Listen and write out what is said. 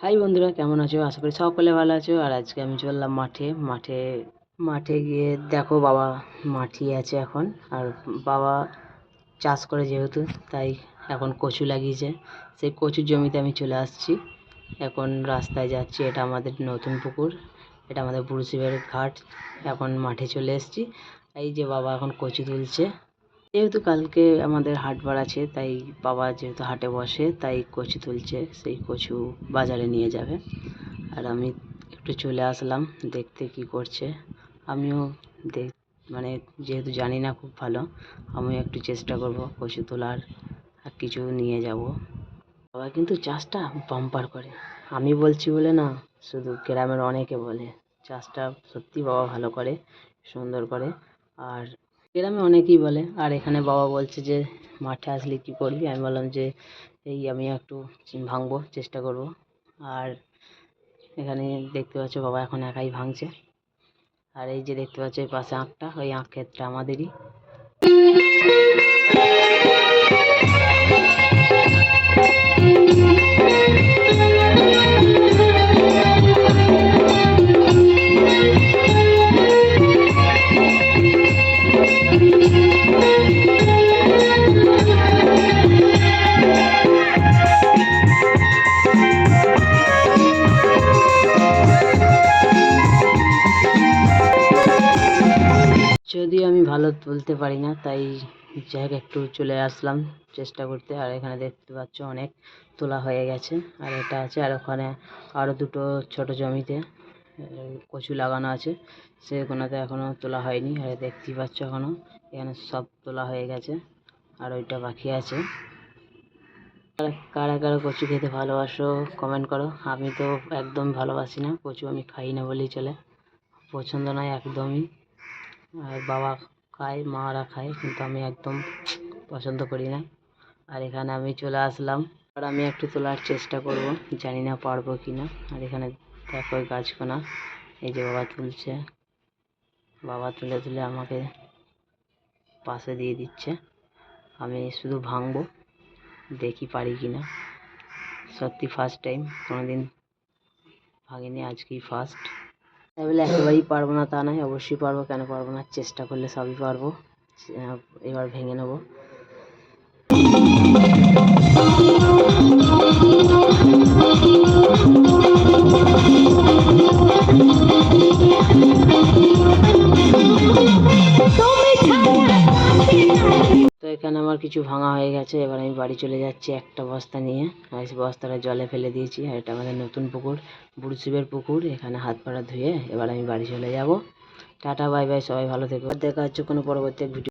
High বন্ধুরা, কেমন আছো? আশা করি সকলে ভালো আছো। আর আজকে আমি চললাম মাঠে। মাঠে মাঠে গিয়ে দেখো বাবা মাঠি আছে এখন। আর বাবা চাষ করে যেহেতু, তাই এখন কচু লাগিয়েছে। সেই কচুর জমিতে আমি চলে আসছি। এখন রাস্তায় যাচ্ছি। এটা আমাদের নতুন পুকুর। এটা আমাদের বুড়শিবের ঘাট। এখন মাঠে চলে এসেছি। এই যে বাবা এখন কচু তুলছে। যেহেতু কালকে আমাদের হাট বার আছে, তাই বাবা যেহেতু হাটে বসে, তাই কচু তুলছে, সেই কচু বাজারে নিয়ে যাবে। আর আমি একটু চলে আসলাম, দেখতে কি করছে। আমিও দেখ মানে যেহেতু জানি না খুব ভালো, আমিও একটু চেষ্টা করব কচু তোলার, আর কিছু নিয়ে যাব। বাবা কিন্তু চাষটা বাম্পার করে। আমি বলছি বলে না, শুধু গ্রামের অনেকে বলে, চাষটা সত্যি বাবা ভালো করে, সুন্দর করে। আর গ্রামে অনেকেই বলে। আর এখানে বাবা বলছে যে, মাঠে আসলে কী করবি? আমি বললাম যে, এই আমি একটু ভাঙবো, চেষ্টা করব। আর এখানে দেখতে পাচ্ছ বাবা এখন একাই ভাঙছে। আর এই যে দেখতে পাচ্ছ, এই পাশে আঁকটা, ওই আঁক ক্ষেতটা আমাদেরই। যদিও আমি ভালো তুলতে পারি না, তাই যাই একটু চলে আসলাম চেষ্টা করতে। আর এখানে দেখতে পাচ্ছ অনেক তোলা হয়ে গেছে, আর এটা আছে, আর ওখানে আরও দুটো ছোট জমিতে কচু লাগানো আছে। সেগুলোতে এখনও তোলা হয়নি, আর দেখতেই পাচ্ছ এখনও এখানে সব তোলা হয়ে গেছে, আর ওইটা বাকি আছে। কারা কারা কচু খেতে ভালোবাসো কমেন্ট করো। আমি তো একদম ভালোবাসি না, কচু আমি খাই না বলেই চলে। পছন্দ নয় একদমই। আর বাবা খায়, মারা খায়, কিন্তু আমি একদম পছন্দ করি না। আর এখানে আমি চলে আসলাম। আর আমি একটু তোলার চেষ্টা করব, জানি না পারব কি না। আর এখানে দেখো গাছকোনা এই যে বাবা তুলছে। বাবা তুলে তুলে আমাকে পাশে দিয়ে দিচ্ছে। আমি শুধু ভাঙবো, দেখি পারি কি না। সত্যি ফার্স্ট টাইম কোনোদিন ভাঙিনি, আজকেই ফার্স্ট তাই বলে, একেবারেই পারব না। তা নয় অবশ্যই পারব। কেন পারব না? চেষ্টা করলে সবই পারব। এবার ভেঙে নেব। তো কিছু ভাঙা হয়ে গেছে, এবার আমি বাড়ি চলে যাচ্ছি একটা বস্তা নিয়ে। আর বস্তাটা জলে ফেলে দিয়েছি, আর এটা আমাদের নতুন পুকুর, বুড়শিবের পুকুর, এখানে হাত পাড়া ধুয়ে এবার আমি বাড়ি চলে যাব। টাটা, বাই বাই, সবাই ভালো থেকো। দেখা হচ্ছে কোনো পরবর্তী ভিডিও